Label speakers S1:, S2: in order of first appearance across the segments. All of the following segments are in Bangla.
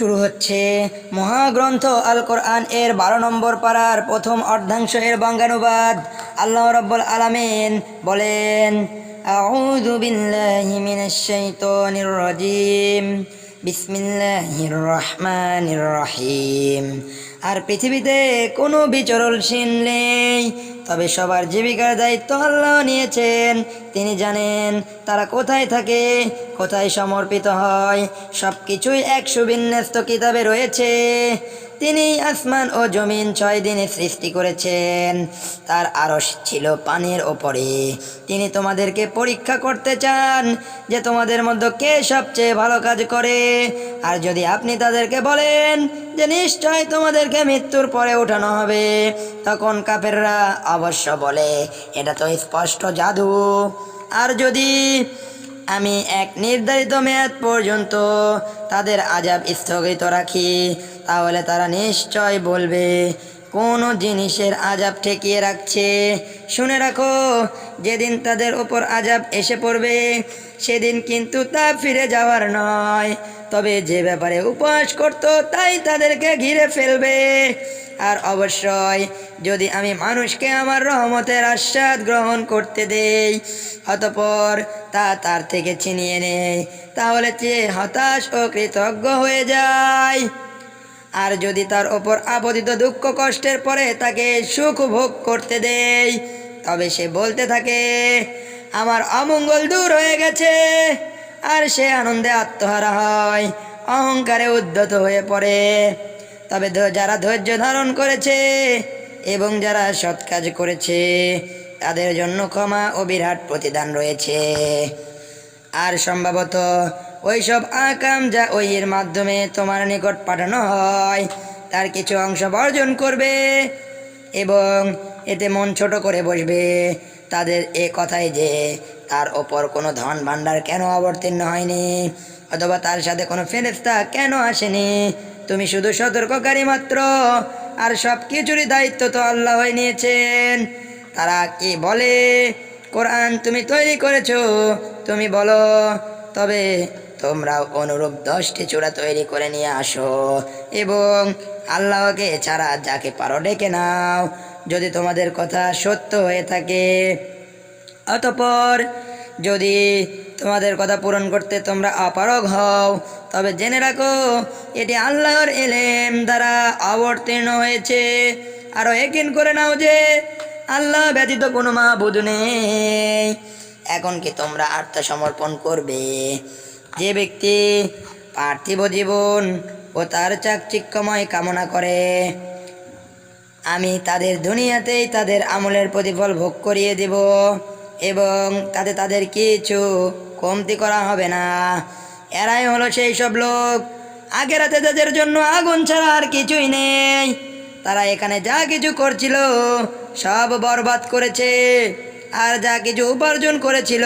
S1: শুরু হচ্ছে। মহাগ্রন্থ আল কোরআন এর বারো নম্বর পাড়ার প্রথম অর্ধাংশ এর বঙ্গানুবাদ। আল্লাহ রব্বুল আলামিন বলেন আর পৃথিবীতে কোনো বিচরণশীল নেই। তবে সবার জীবিকার দায়িত্ব আল্লাহ নিয়েছেন। তিনি জানেন তারা কোথায় থাকে, কোথায় সমর্পিত হয় সব কিছুই এক সুবিন্যস্ত কিতাবে রয়েছে। তিনি আসমান ও জমিন ছয় দিনে সৃষ্টি করেছেন। তার আরশ ছিল পানির ওপরে। তিনি তোমাদেরকে পরীক্ষা করতে চান যে তোমাদের মধ্যে কে সবচেয়ে ভালো কাজ করে। আর যদি আপনি তাদেরকে বলেন যে নিশ্চয় তোমাদেরকে মৃত্যুর পরে উঠানো হবে, তখন কাপেররা অবশ্য বলে, এটা তো স্পষ্ট জাদু। আর যদি আমি এক নির্ধারিত মেয়াদ পর্যন্ত তাদের আজাব স্থগিত রাখি তাহলে তারা নিশ্চয় বলবে, কোনো জিনিসের আজাব ঠেকিয়ে রাখছে। শুনে রাখো, যেদিন তাদের ওপর আজাব এসে পড়বে, সেদিন কিন্তু তা ফিরে যাওয়ার নয়। তবে যে ব্যাপারে উপহাস করত, তাই তাদেরকে ঘিরে ফেলবে। আর অবশ্যই, যদি আমি মানুষকে আমার রহমতের আশ্বাদ গ্রহণ করতে দেই, অতপর তা তার থেকে ছিনিয়ে নেই, তাহলে সে হতাশ ও কৃতজ্ঞ হয়ে যায়। আর যদি তার ওপর আপতিত দুঃখ কষ্টের পরে তাকে সুখ ভোগ করতে দেই, তবে সে বলতে থাকে, আমার অমঙ্গল দূর হয়ে গেছে, আর সে আনন্দে আত্মহারা হয়, অহংকারে উদ্ধত হয়ে পড়ে। তবে যারা ধৈর্য ধারণ করেছে এবং যারা সৎ কাজ করেছে, তাদের জন্য ক্ষমা ও বিরাট প্রতিদান রয়েছে। আর সম্ভবত ওইসব আকাম যা ওইয়ের মাধ্যমে তোমার নিকট পাঠানো হয়, তার কিছু অংশ বর্জন করবে এবং এতে মন ছোট করে বসবে। তাদের এ কথাই যে তার ওপর কোনো ধন ভাণ্ডার কেন অবতীর্ণ হয়নি, অথবা তার সাথে কোনো ফেরেস্তা কেন আসেনি? তুমি শুধু সতর্ককারী মাত্র, আর সব কিছুরই দায়িত্ব তো আল্লাহ হয়ে নিয়েছেন। তারা কি বলে? কোরআন তুমি তৈরি করেছ, তুমি বলো, তবে তোমরা অনুরূপ দশটি চূড়া তৈরি করে নিয়ে আসো। এবং আল্লাহকে ছাড়া যাকে পারো ডেকে নাও। যদি তোমাদের কথা সত্য হয়ে থাকে, অতপর যদি তোমাদের কথা পূরণ করতে তোমরা অপারগ হও, তবে জেনে রাখো, এটি আল্লাহর এলেম দ্বারা অবতীর্ণ হয়েছে। আরও একিন করে নাও যে আল্লাহ ব্যতীত কোনো মা মাহবুদ নেই। এখন কি তোমরা আত্মসমর্পণ করবে? যে ব্যক্তি পার্থিব জীবন ও তার চাকচিক্যময় কামনা করে, আমি তাদের দুনিয়াতেই তাদের আমলের প্রতিফল ভোগ করিয়ে দেব এবং তাতে তাদের কিছু কমতি করা হবে না। এরাই হলো সেই সব লোক। আগেরাতে তাদের জন্য আগুন ছাড়া আর কিছুই নেই। তারা এখানে যা কিছু করছিল সব বরবাদ করেছে। আর যা কিছু উপার্জন করেছিল,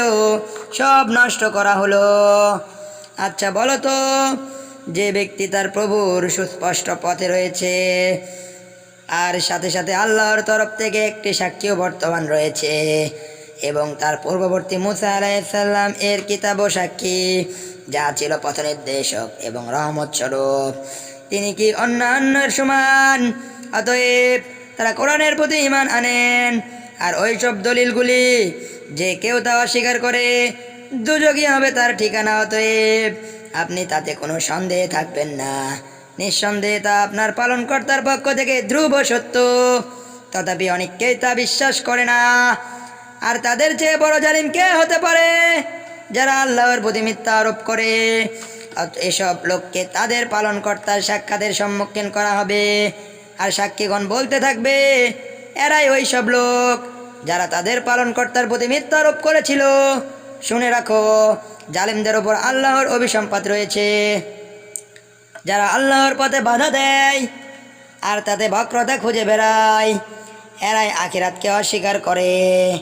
S1: সব নষ্ট করা হলো। আচ্ছা বলো তো, যে ব্যক্তি তার প্রভুর সুস্পষ্ট পথে রয়েছে, আর সাথে সাথে আল্লাহর তরফ থেকে একটি সাক্ষীও বর্তমান রয়েছে, এবং তার পূর্ববর্তী মুসা আলাইসাল্লাম এর কিতাব ও সাক্ষী, যা ছিল পথ নির্দেশক এবং রহমত স্বরূপ। তিনি কি অন্যান্যের সমান? অতএব তারা কোরআনের প্রতি ইমান আনেন। আর ওইসব দলিলগুলি যে কেউ তা অস্বীকার করে দুযোগী হবে তার ঠিকানা অতএব। আপনি তাতে কোনো সন্দেহে থাকবেন না। নিঃসন্দেহে তা আপনার পালনকর্তার পক্ষ থেকে ধ্রুব সত্য। তথাপি অনেককেই তা বিশ্বাস করে না। আর তাদের চেয়ে বড় জালিম কে হতে পারে? যারা আল্লাহর প্রতি মিথ্যা আরোপ করে। এসব লোককে তাদের পালনকর্তার সাক্ষাতের সম্মুখীন করা হবে। আর সাক্ষীগণ বলতে থাকবে এরাই ওই সব লোক যারা তাদের পালনকর্তার প্রতি মিথ্যা আরোপ করেছিল। শুনে রাখো, জালিমদের ওপর আল্লাহর অভিসম্পাত রয়েছে। যারা আল্লাহর পথে বাধা দেয় আর তাতে বক্রতা খুঁজে বেড়ায়, এরাই আখিরাতকে অস্বীকার করে।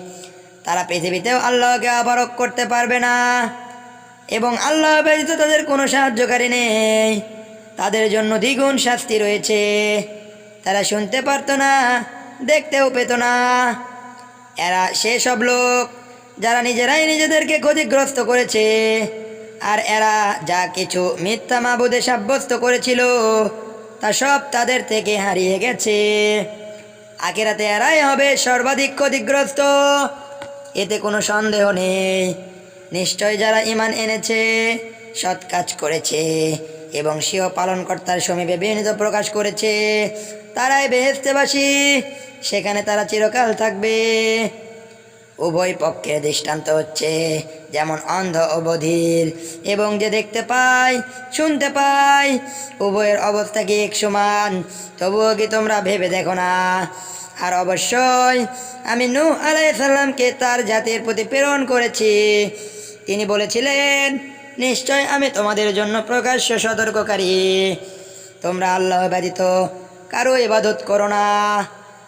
S1: তারা পৃথিবীতেও আল্লাহকে আবারক করতে পারবে না এবং আল্লাহ ব্যতীত তাদের কোনো সাহায্যকারী নেই। তাদের জন্য দ্বিগুণ শাস্তি রয়েছে। তারা শুনতে পারতো না দেখতেও পেত না। এরা সেসব লোক, যারা নিজেরাই নিজেদেরকে ক্ষতিগ্রস্ত করেছে, আর এরা যা কিছু মিথ্যা মাবুদে সাব্যস্ত করেছিল, তা সব তাদের থেকে হারিয়ে গেছে। আখেরাতে এরাই হবে সর্বাধিক ক্ষতিগ্রস্ত। এতে কোনো সন্দেহ নেই। নিশ্চয় যারা ইমান এনেছে, সৎ কাজ করেছে। এবং স্বীয় পালনকর্তার সমীপে বিনীত প্রকাশ করেছে। তারাই বেহেস্তেবাসী সেখানে তারা চিরকাল থাকবে। উভয় পক্ষের দৃষ্টান্ত হচ্ছে যেমন অন্ধ ও বধির, এবং যে দেখতে পায়, শুনতে পায়, উভয়ের অবস্থা কি এক সমান? তবুও কি তোমরা ভেবে দেখো না? আর অবশ্যই আমি নূহ আলাইসাল্লামকে তার জাতির প্রতি প্রেরণ করেছি। তিনি বলেছিলেন নিশ্চয় আমি তোমাদের জন্য প্রকাশ্য সতর্ককারী। তোমরা আল্লাহ ব্যতীত কারও ইবাদত করো না।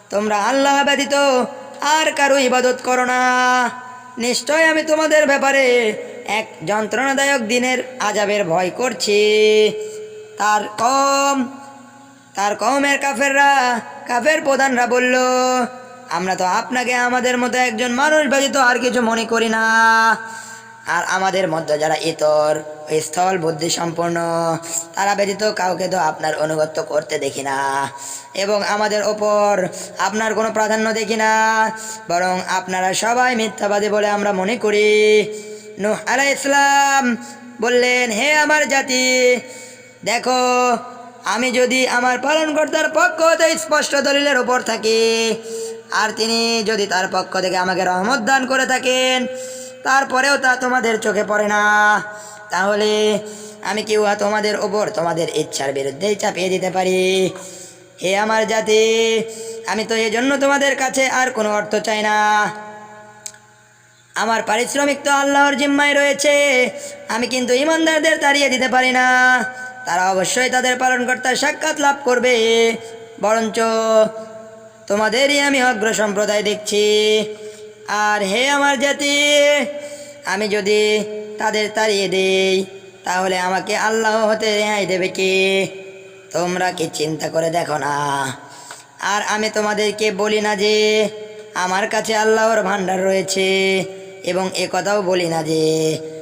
S1: তোমরা আল্লাহ ব্যতীত আর কারও ইবাদত করো না। নিশ্চয় আমি তোমাদের ব্যাপারে এক যন্ত্রণাদায়ক দিনের আজাবের ভয় করছি। তার কম, তার কমের কাফেররা, কাফের প্রধানরা বলল, আমরা তো আপনাকে আমাদের মতো একজন মানুষ ব্যতীত আর কিছু মনে করি না। আর আমাদের মধ্যে যারা ইতর স্থল বুদ্ধি সম্পন্ন, তারা ব্যতীত কাউকে তো আপনার অনুগত্য করতে দেখি না। এবং আমাদের ওপর আপনার কোনো প্রাধান্য দেখি না। বরং আপনারা সবাই মিথ্যাবাদী বলে আমরা মনে করি। নূহ আলাই ইসলাম বললেন, হে আমার জাতি, দেখো, আমি যদি আমার পালনকর্তার পক্ষ হতে স্পষ্ট দলিলের ওপর থাকি, আর তিনি যদি তার পক্ষ থেকে আমাকে রহমত দান করে থাকেন তারপরেও তা তোমাদের চোখে পড়ে না। তাহলে আমি কি উহা তোমাদের ওপর তোমাদের ইচ্ছার বিরুদ্ধেই চাপিয়ে দিতে পারি? হে আমার জাতি, আমি তো এই জন্য তোমাদের কাছে আর কোনো অর্থ চাই না। আমার পারিশ্রমিক তো আল্লাহর জিম্মায় রয়েছে। আমি কিন্তু ইমানদারদের তাড়িয়ে দিতে পারি না। তারা অবশ্যই তাদের পালনকর্তার সাক্ষাৎ লাভ করবে। বরঞ্চ তোমাদেরই আমি অগ্র সম্প্রদায় দেখছি। আর হে আমার জাতি, আমি যদি তাদের তাড়িয়ে দেই, তাহলে আমাকে আল্লাহ হতে রেহাই দেবে কি? তোমরা কি চিন্তা করে দেখো না। আর আমি তোমাদেরকে বলি না যে, আমার কাছে আল্লাহর ভাণ্ডার রয়েছে, এবং এ কথাও বলি না যে,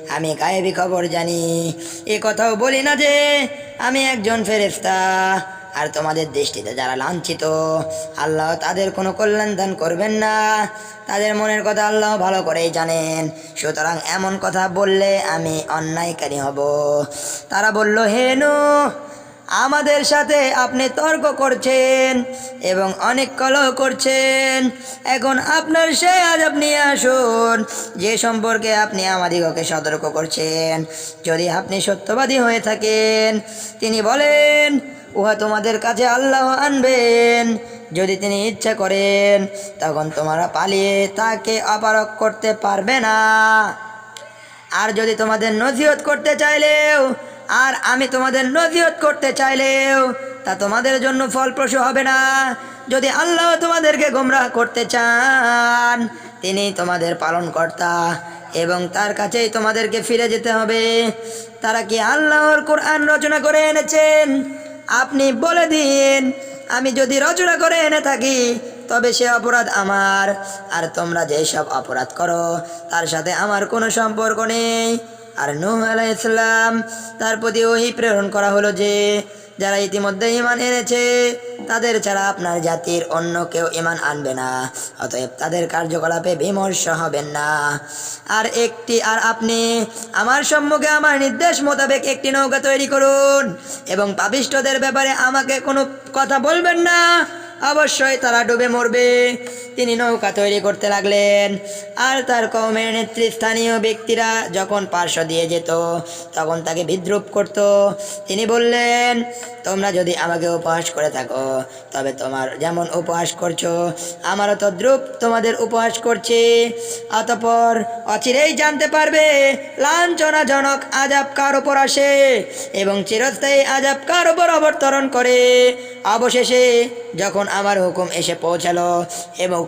S1: আমি গায়েবী খবর জানি। এ কথাও বলি না যে, আমি একজন ফেরেস্তা আর তোমাদের দৃষ্টিতে যারা লাঞ্ছিত, আল্লাহ তাদের কোনো কল্যাণ দান করবেন না। তাদের মনের কথা আল্লাহ ভালো করেই জানেন। সুতরাং এমন কথা বললে আমি অন্যায়কারী হব। তারা বলল, হে নূহ, আমাদের সাথে আপনি তর্ক করছেন এবং অনেক কলহ করছেন। এখন আপনার সে আজাব নিয়ে আসুন, যে সম্পর্কে আপনি আমাদিগকে সতর্ক করছেন। যদি আপনি সত্যবাদী হয়ে থাকেন, তিনি বলেন উহা তোমাদের কাছে আল্লাহ আনবেন। যদি তিনি ইচ্ছা করেন, তখন তোমরা পালিয়ে তাকে অপারক করতে পারবে না। আর যদি তোমাদের নজিহত করতে চাইলেও, আর আমি তোমাদের নজিহত করতে চাইলেও, তা তোমাদের জন্য ফলপ্রসূ হবে না। যদি আল্লাহ তোমাদেরকে গোমরাহ করতে চান, তিনি তোমাদের পালনকর্তা এবং তার কাছেই তোমাদেরকে ফিরে যেতে হবে। তারা কি আল্লাহর কোরআন রচনা করে এনেছেন? আপনি বলে দিন, আমি যদি রচনা করে এনে থাকি, তবে সে অপরাধ আমার। আর তোমরা যেসব অপরাধ করো, তার সাথে আমার কোনো সম্পর্ক নেই। আর নূহ ইসলাম তার প্রতি ওই প্রেরণ করা হলো যে যারা ইতিমধ্যে ইমান এনেছে, তাদের ছাড়া আপনার জাতির অন্য কেউ ইমান আনবে না। অতএব তাদের কার্যকলাপে বিমর্ষ হবেন না। আর একটি, আর আপনি আমার সম্মুখে আমার নির্দেশ মোতাবেক একটি নৌকা তৈরি করুন এবং পাপিষ্টদের ব্যাপারে আমাকে কোনো কথা বলবেন না। অবশ্যই তারা ডুবে মরবে। তিনি নৌকা তৈরি করতে লাগলেন। আর তার কমের নেতৃস্থানীয় ব্যক্তিরা যখন পার্শ্ব দিয়ে যেত, তখন তাকে বিদ্রুপ করত। তিনি বললেন, তোমরা যদি আমাকে উপহাস করে থাকো, তবে তোমার যেমন উপহাস করছ, আমারও তদ্রুপ তোমাদের উপহাস করছি। অতপর অচিরেই জানতে পারবে, লাঞ্ছনাজনক আজাব কার ওপর আসে এবং চিরস্থায়ী আজাব কার ওপর অবতরণ করে। অবশেষে যখন আমার হুকুম এসে পৌঁছালো এবং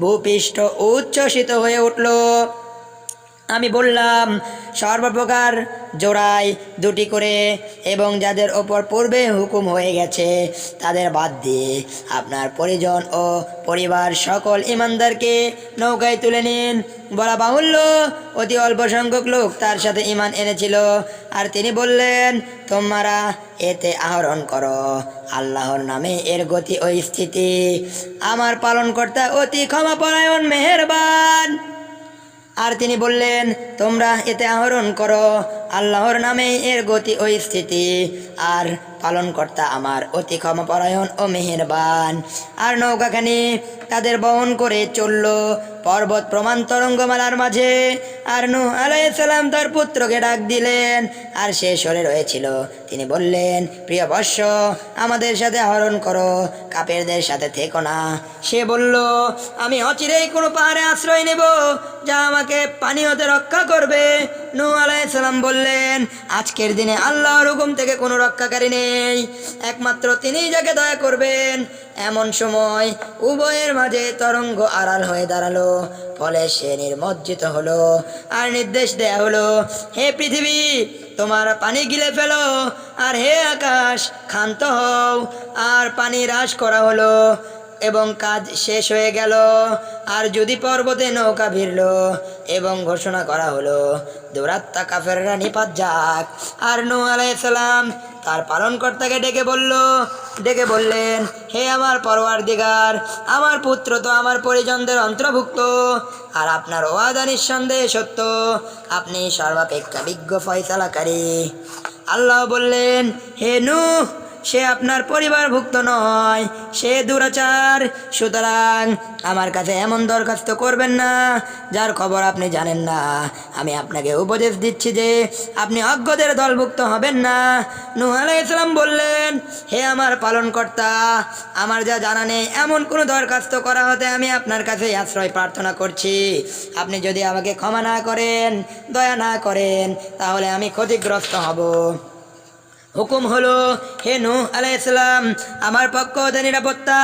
S1: ভূপৃষ্ঠ উচ্ছ্বসিত হয়ে উঠল। আমি বললাম, সর্বপ্রকার জোড়ায় দুটি করে এবং যাদের ওপর পূর্বে হুকুম হয়ে গেছে, তাদের বাদ দিয়ে আপনার পরিজন ও পরিবার সকল ইমানদারকে নৌকায় তুলে নিন। বলা বাহুল্য, অতি অল্প সংখ্যক লোক তার সাথে ইমান এনেছিল। আর তিনি বললেন, তোমরা এতে আহরণ করো। আল্লাহর নামে এর গতি ও স্থিতি। আমার পালনকর্তা অতি ক্ষমাপরায়ণ, মেহেরবান। আর তিনি বললেন, তোমরা এতে আহরণ করো। আল্লাহর নামে এর গতি ও স্থিতি। আর পালনকর্তা আমার অতি ক্ষমপরায়ণ ও মেহেরবান। আর নৌকাখানি তাদের বহন করে চলল। পর্বত প্রমাণ তরঙ্গমালার মাঝে আর নূহ আলাইসাল্লাম তার পুত্রকে ডাক দিলেন। আর সে সরে রয়েছিল, তিনি বললেন, প্রিয় বর্ষ, আমাদের সাথে আহরণ করো, কাপেরদের সাথে থেকো না। সে বলল, আমি অচিরেই কোনো পাহাড়ে আশ্রয় নেব, যা আমাকে পানি হতে রক্ষা করবে। নূহ আলাইসাল্লাম বললেন, আজকের দিনে আল্লাহর হুকুম থেকে কোনো রক্ষাকারী নেই। একমাত্র তিনিই যাকে দয়া করবেন। এমন সময় উভয়ের মাঝে তরঙ্গ আড়াল হয়ে দাঁড়াল। ফলে সে নির্মজ্জিত হলো আর নির্দেশ দেয়া হলো, হে পৃথিবী, তোমার পানি গিলে ফেলো আর হে আকাশ, ক্ষান্ত হও। আর পানি হ্রাস করা হলো এবং কাজ শেষ হয়ে গেল। আর যদি পর্বতে নৌকা ভিড়ল এবং ঘোষণা করা হলো, দৌরাত্মা কাফেররা নিপাত যাক। আর নূ আলাইসালাম তার পালনকর্তাকে ডেকে বলল, ডেকে বললেন, হে আমার পরোয়ার দিগার আমার পুত্র তো আমার পরিজনদের অন্তর্ভুক্ত, আর আপনার ওয়াদা নিঃসন্দেহে সত্য। আপনি সর্বাপেক্ষা বিজ্ঞ ফয়সালাকারী। আল্লাহ বললেন, হে নূহ সে আপনার পরিবারভুক্ত নয়, সে দুরাচার। সুতরাং আমার কাছে এমন দরখাস্ত করবেন না, যার খবর আপনি জানেন না। আমি আপনাকে উপদেশ দিচ্ছি যে আপনি অজ্ঞদের দলভুক্ত হবেন না। নূহ ইসলাম বললেন, হে আমার পালনকর্তা, আমার যা জানা নেই, এমন কোনো দরখাস্ত করা হতে আমি আপনার কাছে আশ্রয় প্রার্থনা করছি। আপনি যদি আমাকে ক্ষমা না করেন, দয়া না করেন, তাহলে আমি ক্ষতিগ্রস্ত হব। হুকুম হলো, হে নূহ আলাইসালাম আমার পক্ষ হতে নিরাপত্তা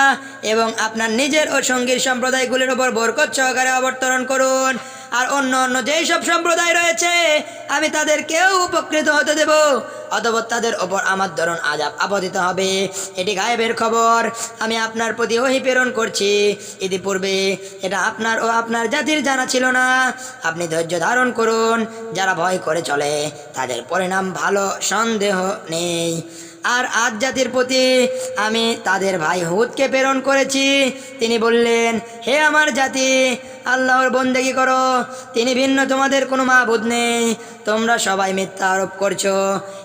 S1: এবং আপনার নিজের ও সঙ্গীর সম্প্রদায়গুলির ওপর বরকত সহকারে অবতরণ করুন। আর অন্য অন্য যেই সব সম্প্রদায় রয়েছে, আমি তাদের কেউ উপকৃত হতে দেব। অতপর তাদের ওপর আমার ধরন আজাব আপতিত হবে। এটি গায়েবের খবর। আমি আপনার প্রতি ওহি প্রেরণ করছি। ইতিপূর্বে এটা আপনার ও আপনার জাতির জানা ছিল না। আপনি ধৈর্য ধারণ করুন। যারা ভয় করে চলে, তাদের পরিণাম ভালো সন্দেহ নেই। আর আজ জাতির প্রতি আমি তাদের ভাই হুদকে প্রেরণ করেছি। তিনি বললেন, হে আমার জাতি, আল্লাহর বন্দেগি করো। তিনি ভিন্ন, তোমাদের কোনো মাহবুদ নেই। তোমরা সবাই মিথ্যা আরোপ করছ।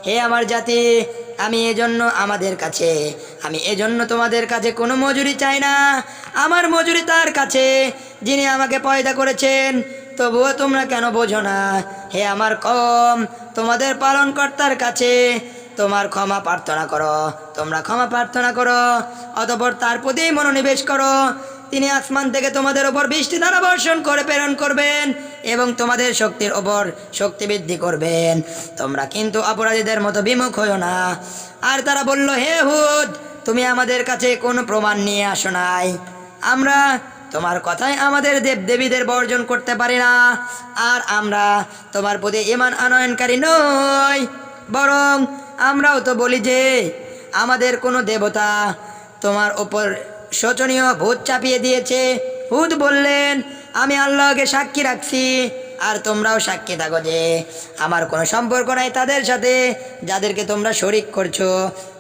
S1: হে আমার জাতি, আমি এজন্য আমাদের কাছে, আমি এজন্য তোমাদের কাছে কোনো মজুরি চাই না। আমার মজুরি তার কাছে, যিনি আমাকে পয়দা করেছেন। তবুও তোমরা কেন বোঝো না? হে আমার কম, তোমাদের পালনকর্তার কাছে তোমার ক্ষমা প্রার্থনা করো। তোমরা ক্ষমা প্রার্থনা করো। অতপর তার প্রতি মনোনিবেশ করো। তিনি আসমান থেকে তোমাদের ওপর বৃষ্টি দ্বারা বর্ষণ করে প্রেরণ করবেন এবং তোমাদের শক্তির ওপর শক্তি বৃদ্ধি করবেন। তোমরা কিন্তু অপরাধীদের মতো বিমুখ হও না। আর তারা বলল, হে হুদ, তুমি আমাদের কাছে কোনো প্রমাণ নিয়ে আসো নাই। আমরা তোমার কথায় আমাদের দেব দেবীদের বর্জন করতে পারি না। আর আমরা তোমার প্রতি ইমান আনয়নকারী নই, বরং আমরাও তো বলি যে, আমাদের কোনো দেবতা তোমার ওপর শোচনীয় ভূত চাপিয়ে দিয়েছে। হুদ বললেন, আমি আল্লাহকে সাক্ষী রাখছি, আর তোমরাও সাক্ষী থাকো যে, আমার কোনো সম্পর্ক নাই তাদের সাথে, যাদেরকে তোমরা শরিক করছ।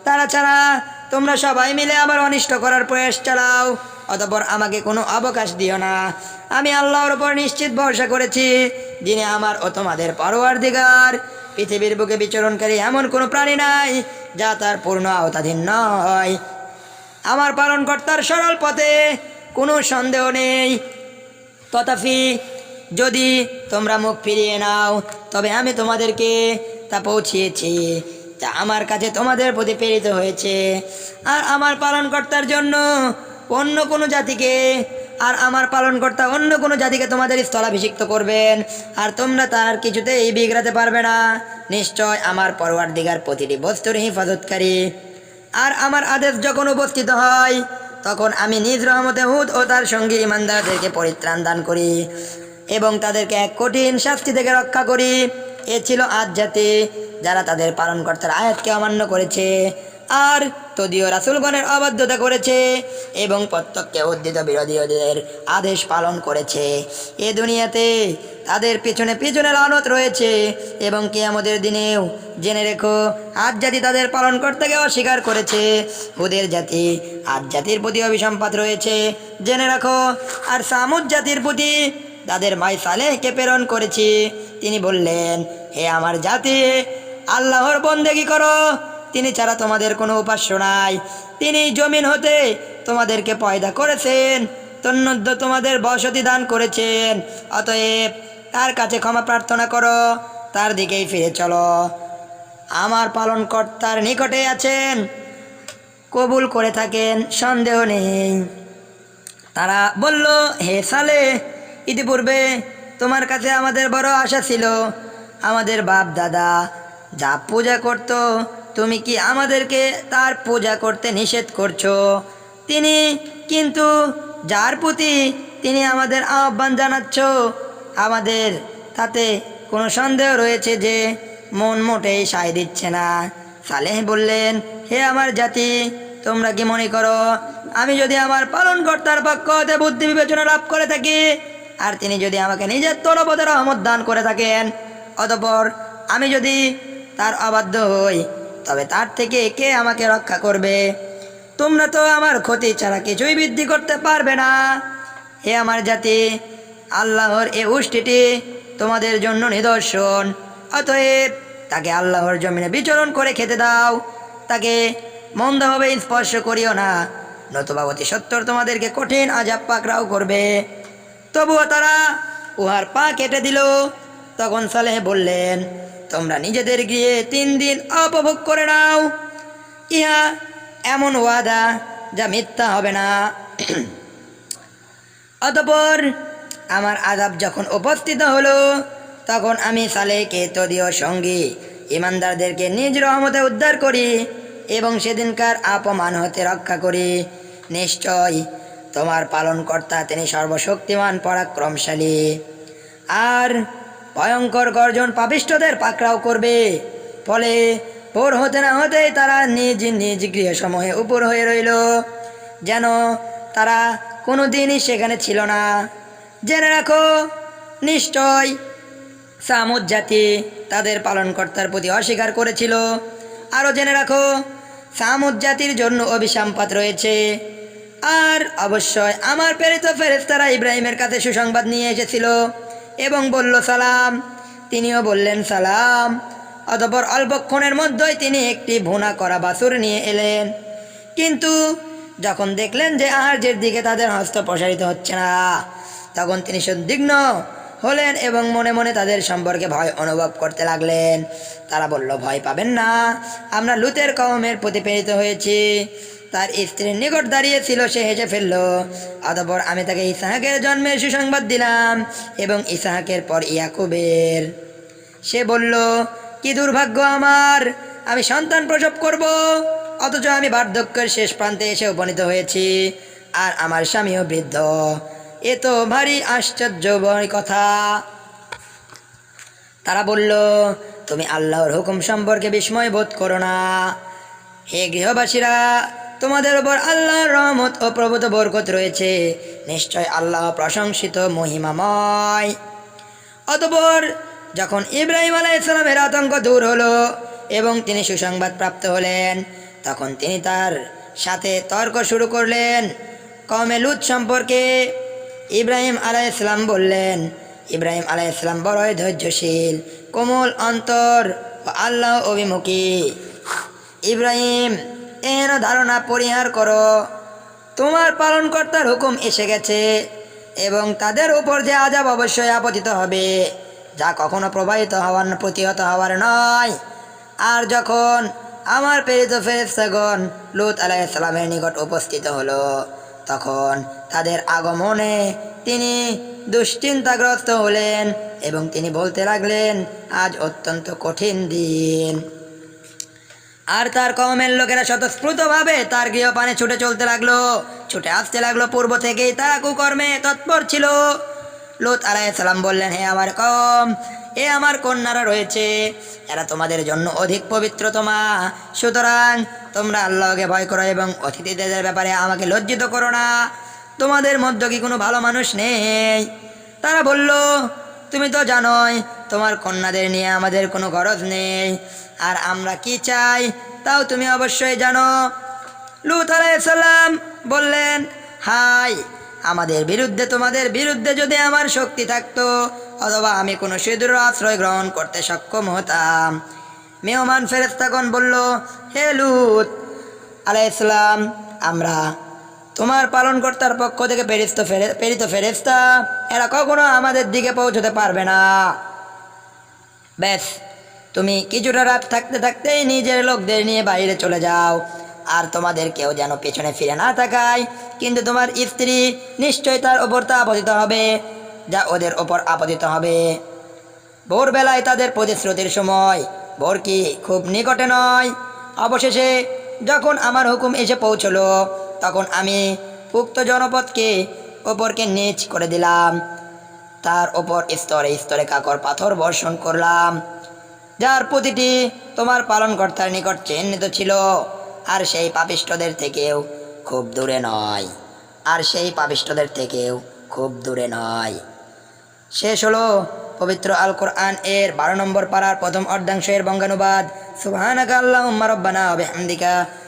S1: তারা ছাড়া তোমরা সবাই মিলে আবার অনিষ্ট করার প্রয়াস চালাও, অতপর আমাকে কোনো অবকাশ দিও না। আমি আল্লাহর ওপর নিশ্চিত ভরসা করেছি, যিনি আমার ও তোমাদের পরোয়ার দিগার পৃথিবীর বুকে বিচরণকারী এমন কোনো প্রাণী নাই, যা তার পূর্ণ আওতাধীন নয়। আমার পালনকর্তার সরল পথে কোনো সন্দেহ নেই। তথাপি যদি তোমরা মুখ ফিরিয়ে নাও, তবে আমি তোমাদেরকে তা পৌঁছিয়েছি তা আমার কাছে তোমাদের প্রতি প্রেরিত হয়েছে। আর আমার পালনকর্তার জন্য অন্য কোনো জাতিকে আর আমার পালনকর্তা অন্য কোনো জাতিকে তোমাদের স্থলাভিষিক্ত করবেন। আর তোমরা তার কিছুতেই বিগড়াতে পারবে না। নিশ্চয় আমার পরওয়ার দিগার প্রতিটি বস্তুর হেফাজতকারী। আর আমার আদেশ যখন উপস্থিত হয়, তখন আমি নিজ রহমতে হুদ ও তার সঙ্গী ইমানদারদেরকে পরিত্রাণ দান করি এবং তাদেরকে এক কঠিন শাস্তি থেকে রক্ষা করি। এ ছিল আজ জাতি যারা তাদের পালনকর্তার আয়াতকে অমান্য করেছে। আর তদীয় রাসুলগণের অবাধ্যতা করেছে এবং প্রত্যক্ষে উদ্ধৃত বিরোধীদের আদেশ পালন করেছে। এ দুনিয়াতে তাদের পিছনে পিছনে লানত রয়েছে এবং কিয়ামতের দিনেও জেনে রেখো আজ জাতি তাদের পালন করতে গিয়ে অস্বীকার করেছে। ওদের জাতি আজ জাতির প্রতি অভিসম্পাত রয়েছে, জেনে রাখো, আর সামুদ জাতির প্রতি তাদের মাই সালেহকে প্রেরণ করেছি। তিনি বললেন, হে আমার জাতি, আল্লাহর বন্দেগি করো তিনি ছাড়া তোমাদের কোনো উপাস্য নাই। তিনি জমিন হতে তোমাদেরকে পয়দা করেছেন তন্মধ্য তোমাদের বসতি দান করেছেন। অতএব তার কাছে ক্ষমা প্রার্থনা করো, তার দিকেই ফিরে চলো। আমার পালনকর্তার নিকটে আছেন, কবুল করে থাকেন, সন্দেহ নেই। তারা বলল, হে সালে, ইতিপূর্বে তোমার কাছে আমাদের বড় আশা ছিল। আমাদের বাপ দাদা যা পূজা করত তুমি কি আমাদেরকে তার পূজা করতে নিষেধ করছ? তিনি কিন্তু যার প্রতি তিনি আমাদের আহ্বান জানাচ্ছ, আমাদের তাতে কোনো সন্দেহ রয়েছে যে মন মোটেই সায় দিচ্ছে না। সালেহ বললেন, হে আমার জাতি, তোমরা কি মনে করো, আমি যদি আমার পালনকর্তার পক্ষ হতে বুদ্ধি বিবেচনা লাভ করে থাকি, আর তিনি যদি আমাকে নিজের তরবদের রহমত দান করে থাকেন, অতপর আমি যদি তার অবাধ্য হই তবে তার থেকে কে আমাকে রক্ষা করবে? তোমরা তো আমার ক্ষতি ছাড়া কিছুই বৃদ্ধি করতে পারবে না। হে আমার জাতি, আল্লাহর এ উষ্টিটি তোমাদের জন্য নিদর্শন। অতএব তাকে আল্লাহর জমিনে বিচরণ করে খেতে দাও। তাকে মন্দভাবে স্পর্শ করিও না, নতুবা অতি সত্তর তোমাদেরকে কঠিন আজাব পাকড়াও করবে। তবুও তারা উহার পা কেটে দিল। তখন সালেহ বললেন তোমরা নিজেদের গিয়ে তিন দিন অপভোগ করে নাও। ইহা এমন ওয়াদা যা মিথ্যা হবে না। অতপর আমার আদাব যখন উপস্থিত হলো, তখন আমি সালেহকে তদীয় সঙ্গী ইমানদারদেরকে নিজ রহমতে উদ্ধার করি এবং সেদিনকার আপমান হতে রক্ষা করি। নিশ্চয় তোমার পালনকর্তা তিনি সর্বশক্তিমান, পরাক্রমশালী। আর ভয়ঙ্কর গর্জন পাপিষ্টদের পাকড়াও করবে। ফলে ভোর হতে না হতেই তারা নিজ নিজ গৃহসমূহে উপর হয়ে রইল। যেন তারা কোনো দিনই সেখানে ছিল না। জেনে রাখো, নিশ্চয় সামুদ জাতি তাদের পালনকর্তার প্রতি অস্বীকার করেছিল। আরও জেনে রাখো, সামুদ জাতির জন্য অভিসম্পাত রয়েছে। আর অবশ্যই আমার প্রেরিত ফেরেস্তারা ইব্রাহিমের কাছে সুসংবাদ নিয়ে এসেছিল। এবং বলল, সালাম। তিনিও বললেন, সালাম। অতপর অল্পক্ষণের মধ্যেই তিনি একটি ভুনা করা বাসুর নিয়ে এলেন। কিন্তু যখন দেখলেন যে আহার্যের দিকে তাদের হস্ত প্রসারিত হচ্ছে না, তখন তিনি সন্দিগ্ন হলেন এবং মনে মনে তাদের সম্পর্কে ভয় অনুভব করতে লাগলেন। তারা বলল, ভয় পাবেন না। আমরা লুতের কওমের প্রতি প্রেরিত হয়েছি। তার স্ত্রীর নিকট দাঁড়িয়েছিল সে হেসে ফেলল, অতপর আমি তাকে ইসাহাকের জন্মের সুসংবাদ দিলাম এবং ইসাহাকের পর ইয়াকুবের। সে বলল, কি দুর্ভাগ্য আমার, আমি সন্তান প্রসব করব, অথচ আমি বার্ধক্যের শেষ প্রান্তে এসে উপনীত হয়েছি, আর আমার স্বামীও বৃদ্ধ। এ তো ভারী আশ্চর্যময় কথা। তারা বলল, তুমি আল্লাহর হুকুম সম্পর্কে বিস্ময় বোধ করো না। হে গৃহবাসীরা, তোমাদের ওপর আল্লাহর রহমত ও প্রভূত বরকত রয়েছে। নিশ্চয় আল্লাহ প্রশংসিত মহিমাময়। অতপর যখন ইব্রাহিম আলাহ ইসলামের আতঙ্ক দূর হলো এবং তিনি সুসংবাদ প্রাপ্ত হলেন, তখন তিনি তার সাথে তর্ক শুরু করলেন। কমে লুত সম্পর্কে ইব্রাহিম আলাহ ইসলাম বললেন, ইব্রাহিম আলাহ ইসলাম বড়ই ধৈর্যশীল, কোমল অন্তর ও আল্লাহ অভিমুখী। ইব্রাহিম এহেন ধারণা পরিহার করো। তোমার পালনকর্তার হুকুম এসে গেছে এবং তাদের উপর যে আজাব অবশ্যই আপতিত হবে, যা কখনো প্রবাহিত হওয়ার, প্রতিহত হওয়ার নয়। আর যখন আমার প্রেরিত ফেরেস্তাগণ লুত আলাইসালামের নিকট উপস্থিত হলো, তখন তাদের আগমনে তিনি দুশ্চিন্তাগ্রস্ত হলেন এবং তিনি বলতে লাগলেন, আজ অত্যন্ত কঠিন দিন। আর তার কমের লোকেরা স্বতঃস্ফূর্তভাবে তার গৃহপানে ছুটে চলতে লাগল। ছুটে আসতে লাগল পূর্ব থেকেই তারা কুকর্মে তৎপর ছিল। লুত আলাইসালাম বললেন, হে আমার কম, এ আমার কন্যারা রয়েছে। এরা তোমাদের জন্য অধিক পবিত্রতমা সুতরাং তোমরা আল্লাহকে ভয় করো এবং অতিথিদের ব্যাপারে আমাকে লজ্জিত করো না। তোমাদের মধ্যে কি কোনো ভালো মানুষ নেই? তারা বলল, তুমি তো জানোই, তোমার কন্যাদের নিয়ে আমাদের কোনো গরজ নেই। আর আমরা কি চাই, তাও তুমি অবশ্যই জানো। লুত আলাইসাল্লাম বললেন, হাই, আমাদের বিরুদ্ধে, তোমাদের বিরুদ্ধে যদি আমার শক্তি থাকতো, অথবা আমি কোনো সিঁদুর আশ্রয় গ্রহণ করতে সক্ষম হতাম। মেহমান ফেরেস্তাগণ বলল, হে লুত আলাইসালাম আমরা তোমার পালনকর্তার পক্ষ থেকে ফেরিস্ত ফেরে প্রেরিত ফেরেস্তা এরা কখনো আমাদের দিকে পৌঁছতে পারবে না। ব্যাস, তুমি কিছুটা রাত থাকতে থাকতেই নিজের লোকদের নিয়ে বাইরে চলে যাও, আর তোমাদের কেউ যেন পেছনে ফিরে না তাকায়, কিন্তু তোমার স্ত্রী নিশ্চয়ই তার ওপর তা আপতিত হবে, যা ওদের ওপর আপতিত হবে। ভোরবেলায় তাদের প্রতিশ্রুতির সময়, ভোর কি খুব নিকটে নয়, অবশেষে যখন আমার হুকুম এসে পৌঁছলো তখন আমি উক্ত জনপদকে ওপরকে নিচ করে দিলাম। তার ওপর স্তরে স্তরে কাকর পাথর বর্ষণ করলাম। যার প্রতিটি তোমার পালনকর্তার নিকট চিহ্নিত ছিল। আর সেই পাপিষ্টদের থেকেও খুব দূরে নয়। আর সেই পাপিষ্টদের থেকেও খুব দূরে নয়। শেষ হলো পবিত্র আল কোরআন এর বারো নম্বর পাড়ার প্রথম অর্ধাংশের বঙ্গানুবাদ। সুবহানাকা আল্লাহুম্মা রব্বানা ওয়া